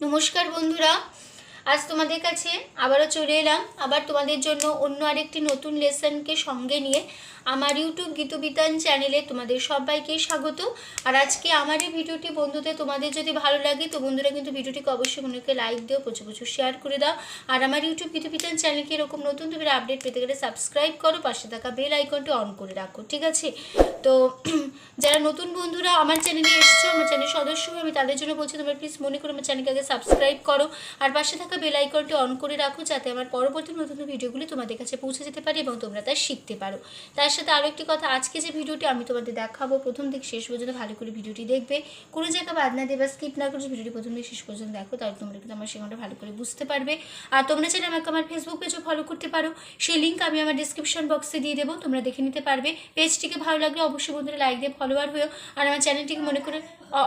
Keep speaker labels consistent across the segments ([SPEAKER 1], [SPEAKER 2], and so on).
[SPEAKER 1] নমস্কার বন্ধুরা। আজ তোমাদের কাছে আবারও চলে এলাম। আবার তোমাদের জন্য অন্য আরেকটি নতুন লেসনকে সঙ্গে নিয়ে আমার ইউটিউব গীতবিতান চ্যানেলে তোমাদের সবাইকে স্বাগত। আর আজকে আমার এই ভিডিওটি বন্ধুদের তোমাদের যদি ভালো লাগে, তো বন্ধুরা কিন্তু ভিডিওটিকে অবশ্যই মনে করে লাইক দিও, প্রচুর প্রচুর শেয়ার করে দাও। আর আমার ইউটিউব গীতবিতান চ্যানেলকে এরকম নতুন তুমি আপডেট পেতে গেলে সাবস্ক্রাইব করো, পাশে থাকা বেল আইকনটি অন করে রাখো, ঠিক আছে? তো যারা নতুন বন্ধুরা আমার চ্যানেলে এসছো, আমার চ্যানেল সদস্য আমি তাদের জন্য বলছি, তোমরা প্লিজ মনে করে আমার চ্যানেলকে আগে সাবস্ক্রাইব করো। আর পাশে থাকা বেল আইকনটি অন করে রাখো যাতে আমার পরবর্তী নতুন ভিডিওগুলি তোমাদের কাছে পৌঁছে যেতে পারে এবং তোমরা তা শিখতে পারো। তার সাথে আরও একটি কথা, আজকে যে ভিডিওটি আমি তোমাদের দেখাবো, প্রথম থেকে শেষ পর্যন্ত ভালো করে ভিডিওটি দেখবে। কোনো জায়গা বাদ না দেবে স্কিপ না করে ভিডিওটি প্রথম থেকে শেষ পর্যন্ত দেখো, তাহলে তোমরা কিন্তু আমার সেখানটা ভালো করে বুঝতে পারবে। আর তোমরা চাইলে আমাকে আমার ফেসবুক পেজও ফলো করতে পারো। সেই লিঙ্ক আমি আমার ডিসক্রিপশন বক্সে দিয়ে দেবো, তোমরা দেখে নিতে পারবে। পেজটিকে ভালো লাগলে অবশ্যই বন্ধুরা লাইক দিয়ে ফলোয়ার হয়েও, আর আমার চ্যানেলটিকে মনে করে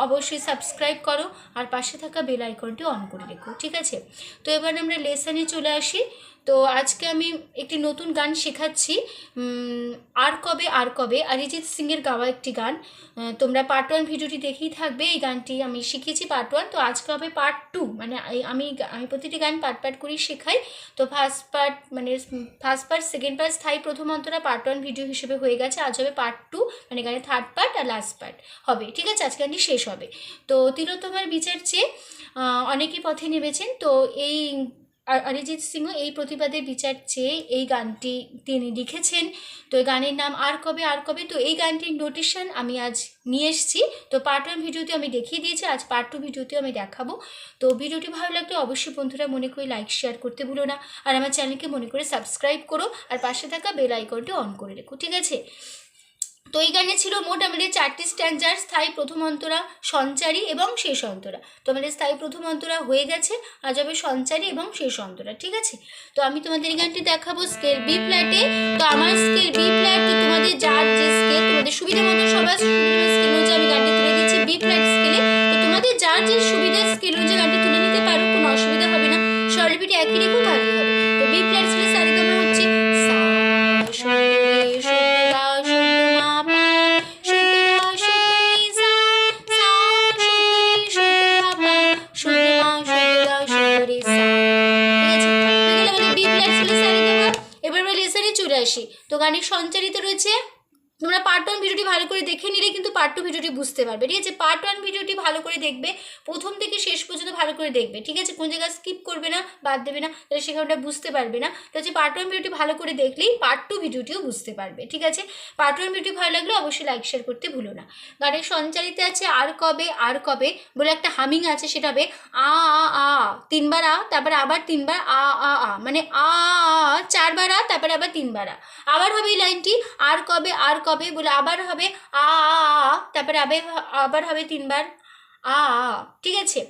[SPEAKER 1] অবশ্যই সাবস্ক্রাইব করো আর পাশে থাকা বেল আইকনটি অন করে রেখো, ঠিক আছে? তো এবার আমরা লেসনে চলে আসি। তো আজকে আমি একটি নতুন গান শেখাচ্ছি আর কবে আর কবে অরিজিৎ সিংয়ের গাওয়া একটি গান। তোমরা পার্ট ওয়ান ভিডিওটি দেখেই থাকবে এই গানটি আমি শিখেছি পার্ট ওয়ান তো আজকে হবে পার্ট টু মানে আমি আমি প্রতিটি গান পার্ট পার্ট করেই শেখাই। তো ফার্স্ট পার্ট মানে ফার্স্ট পার্ট সেকেন্ড পার্ট স্থায়ী প্রথম অন্তরা পার্ট ওয়ান ভিডিও হিসেবে হয়ে গেছে আজ হবে পার্ট টু মানে গানের থার্ড পার্ট আর লাস্ট পার্ট হবে ঠিক আছে? আজকে গানটি শেষ হবে। তো তিলোত্তমার বিচার চেয়ে আহ, অনেকেই পথে নেমেছেন তো এই আর অরিজিৎ সিংহ এই প্রতিবাদের বিচার চেয়ে এই গানটি তিনি লিখেছেন। তো এই গানের নাম আর কবে আর কবে? তো এই গানটির নোটিশন আমি আজ নিয়ে এসেছি। তো পার্ট ওয়ান ভিডিওতে আমি দেখিয়ে দিয়েছি, আজ পার্ট টু ভিডিওতে আমি দেখাবো। তো ভিডিওটি ভালো লাগলে অবশ্যই বন্ধুরা মনে করে লাইক শেয়ার করতে ভুলো না। আর আমার চ্যানেলকে মনে করে সাবস্ক্রাইব করো। আর পাশে থাকা বেল আইকনটি অন করে রেখো, ঠিক আছে? তো এই গানে ছিল মোটামুটি চারটি স্ট্যান্ডার্ড, স্থায়ী প্রথম অন্তরা, সঞ্চারী এবং শেষ অন্তরা। তো আমাদের স্থায়ী প্রথম অন্তরা হয়ে গেছে, আজ হবে সঞ্চারী এবং শেষ অন্তরা, ঠিক আছে? তো আমি তোমাদের এই গানটি দেখাবো স্কেল বি ফ্ল্যাটে। তো আমার স্কেল বি ফ্ল্যাট তোমাদের যার যে স্কেল, তোমাদের সুবিধা মতো সবার স্কেল অনুযায়ী আমি গানটি তুলে দিচ্ছি বি ফ্ল্যাট স্কেলে। তো তোমাদের যার যে সুবিধার স্কেল অনুযায়ী গানটি তুলে নিতে পারো, কোনো অসুবিধা হবে না। স্বরলিপিটি একই রেখো তাহলেই আসি তো গানে সঞ্চারিত রয়েছে তোমরা পার্ট ওয়ান ভিডিওটি ভালো করে দেখে নিলে কিন্তু পার্ট টু ভিডিওটি বুঝতে পারবে। ঠিক আছে? পার্ট ওয়ান ভিডিওটি ভালো করে দেখবে প্রথম থেকে শেষ পর্যন্ত ভালো করে দেখবে। ঠিক আছে? কোন জায়গায় স্কিপ করবে না বাদ দেবে না তাহলে সেখানটা বুঝতে পারবে না। তো হচ্ছে পার্ট ওয়ান ভিডিওটি ভালো করে দেখলেই পার্ট টু ভিডিওটিও বুঝতে পারবে। ঠিক আছে? পার্ট ওয়ান ভিডিও ভালো লাগলে অবশ্যই লাইক শেয়ার করতে ভুলো না। গানের সঞ্চারিত আছে আর কবে আর কবে বলে একটা হামিং আছে সেটা হবে আ আ আ তিনবার আ তারপরে আবার তিনবার আ আ আ মানে আ, চারবার আ তারপরে আবার তিনবার আ। আবার হবে এই লাইনটি আর কবে আর কবে বলে আবার হবে, আ তারপরে আবে, আবার হবে তিনবার, আ ঠিক আছে?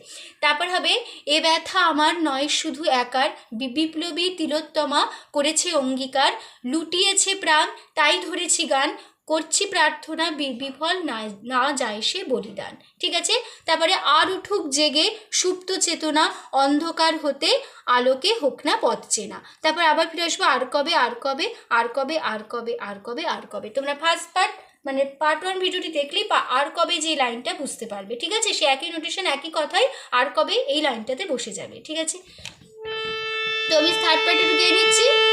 [SPEAKER 1] তারপর হবে, এ ব্যথা আমার নয় শুধু একার বিপ্লবী তিলোত্তমা করেছে অঙ্গীকার, লুটিয়েছে প্রাণ, তাই ধরেছি গান করছি প্রার্থনা বিফল না না যায় সে বলিদান। ঠিক আছে? তারপরে আর উঠুক জেগে সুপ্ত চেতনা, অন্ধকার হতে আলোকে হোক না পথ চেনা। তারপর আবার ফিরে আসব, আর কবে আর কবে আর কবে আর কবে আর কবে আর কবে। তোমরা ফার্স্ট পার্ট মানে পার্ট ওয়ান ভিডিওটি দেখলেই আর কবে যে লাইনটা বুঝতে পারবে। ঠিক আছে? সে একই নোটেশন একই কথাই আর কবে এই লাইনটাতে বসে যাবে। ঠিক আছে? তো আমি থার্ড পার্টে দিয়ে নিচ্ছি।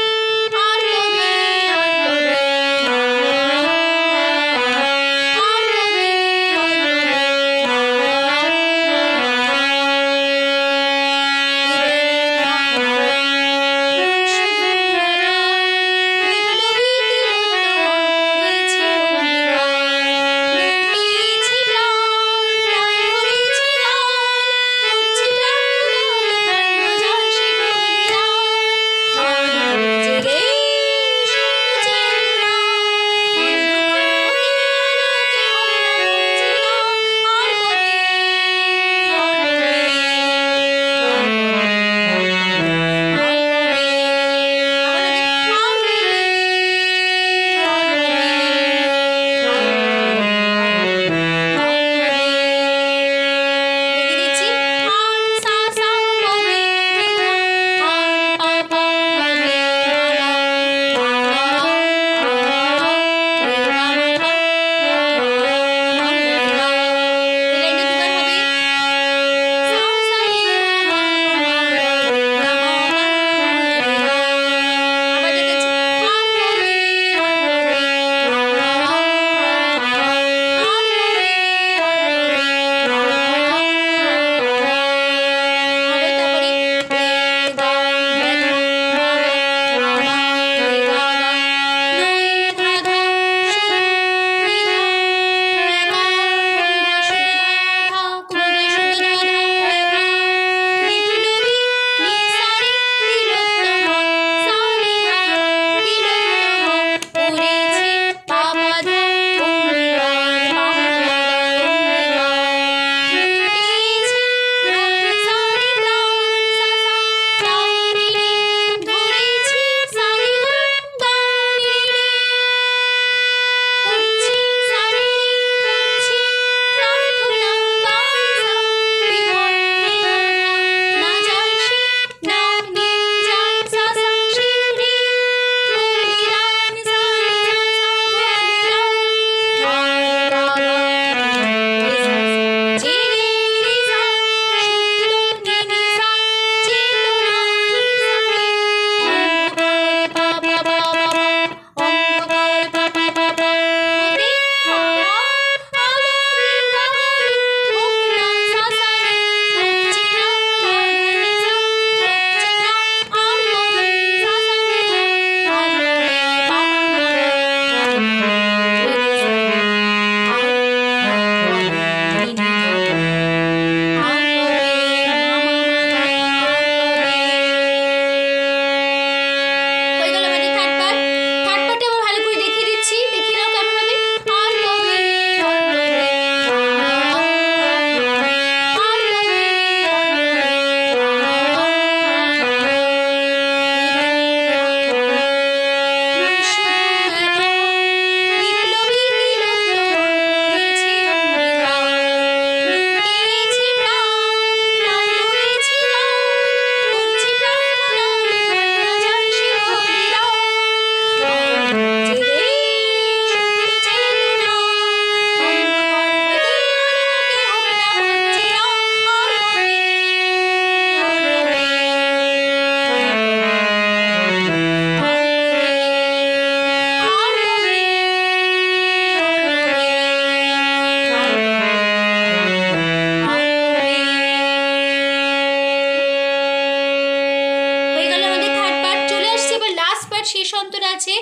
[SPEAKER 1] শেষ অন্তর আছে,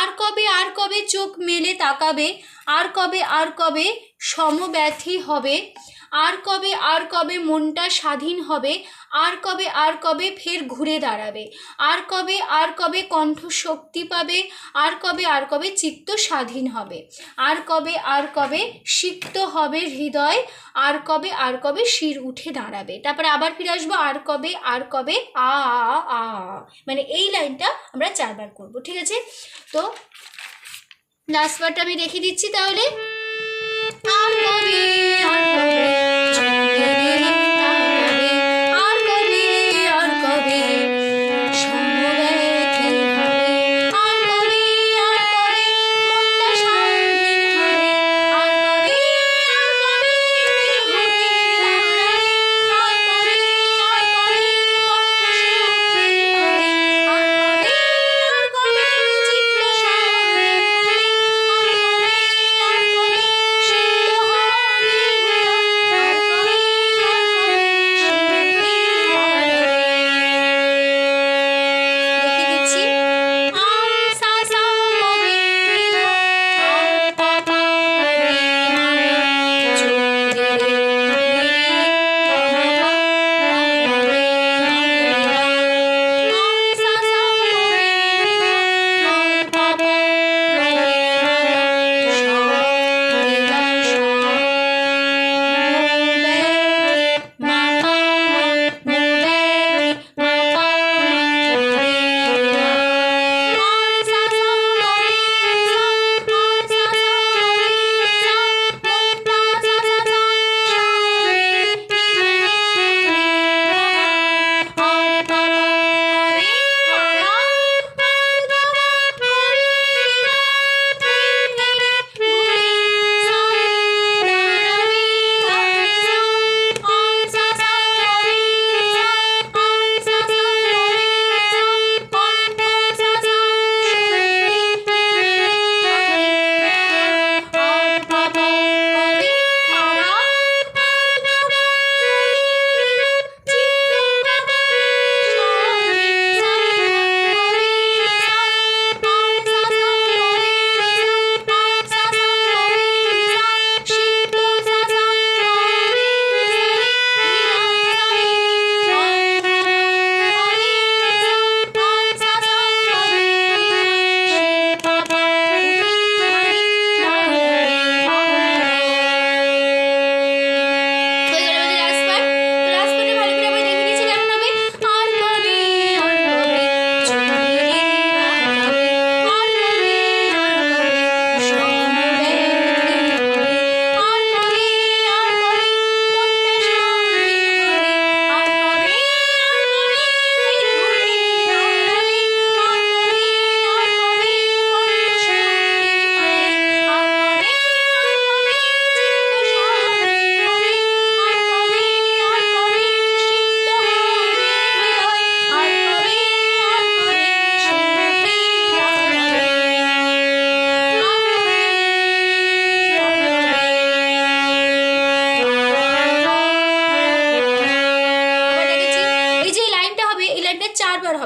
[SPEAKER 1] আর কবে আর কবে চোখ মেলে তাকাবে, আর কবে আর কবে সমব্যথী হবে। আর কবে আর কবে মনটা স্বাধীন হবে, আর কবে আর কবে ফের ঘুরে দাঁড়াবে, আর কবে আর কবে কণ্ঠ শক্তি পাবে, আর কবে আর কবে চিত্ত স্বাধীন হবে, আর কবে আর কবে সিক্ত হবে হৃদয়, আর কবে আর কবে শির উঠে দাঁড়াবে। তারপরে আবার ফিরে আসব, আর কবে আর কবে আ আ মানে এই লাইনটা আমরা চারবার করব, ঠিক আছে? তো লাস্ট বারটা আমি রেখে দিচ্ছি তাহলে। Heart moving. Heart moving.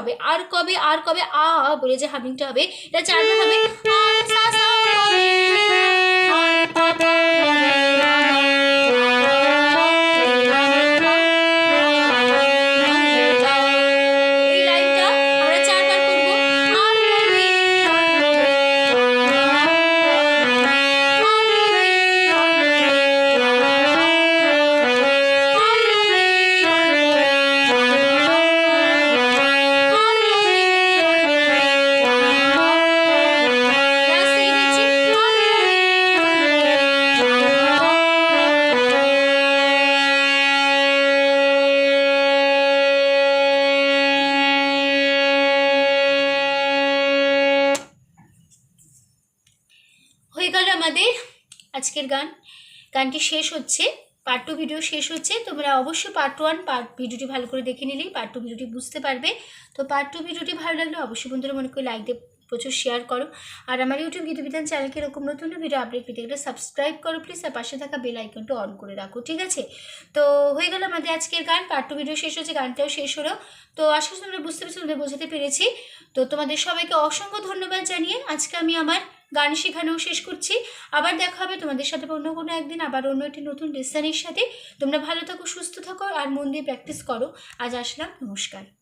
[SPEAKER 1] হবে আর কবে আর কবে আ বলে যে হামিংটা হবে এটা চার হবে আজকের গান। গানটি শেষ হচ্ছে পার্ট টু ভিডিও শেষ হচ্ছে। তোমরা অবশ্যই পার্ট ওয়ান পার্ট ভিডিওটি ভালো করে দেখে নিলেই পার্ট টু ভিডিওটি বুঝতে পারবে। তো পার্ট টু ভিডিওটি ভালো লাগলে অবশ্যই বন্ধুরা মনে করে লাইক দিয়ে প্রচুর শেয়ার করো। আর আমার ইউটিউব গীতবিধান চ্যানেলকে এরকম নতুন ভিডিও আপডেট পেতে গেলে সাবস্ক্রাইব করো প্লিজ আর পাশে থাকা বেল আইকনটা অন করে রাখো, ঠিক আছে? তো হয়ে গেল আমাদের আজকের গান পার্ট টু ভিডিও শেষ হচ্ছে, গানটাও শেষ হলো। তো আশা করছি তোমরা বুঝতে পেরেছি তোমরা বোঝাতে পেরেছি। তো তোমাদের সবাইকে অসংখ্য ধন্যবাদ জানিয়ে আজকে আমি আমার গান শেখানো শেষ করছি। আবার দেখা হবে তোমাদের সাথে অন্য কোনো একদিন, আবার অন্য একটি নতুন লেসনের সাথে। তোমরা ভালো থাকো, সুস্থ থাকো, আর মন দিয়ে প্র্যাকটিস করো। আজ আসলাম, নমস্কার।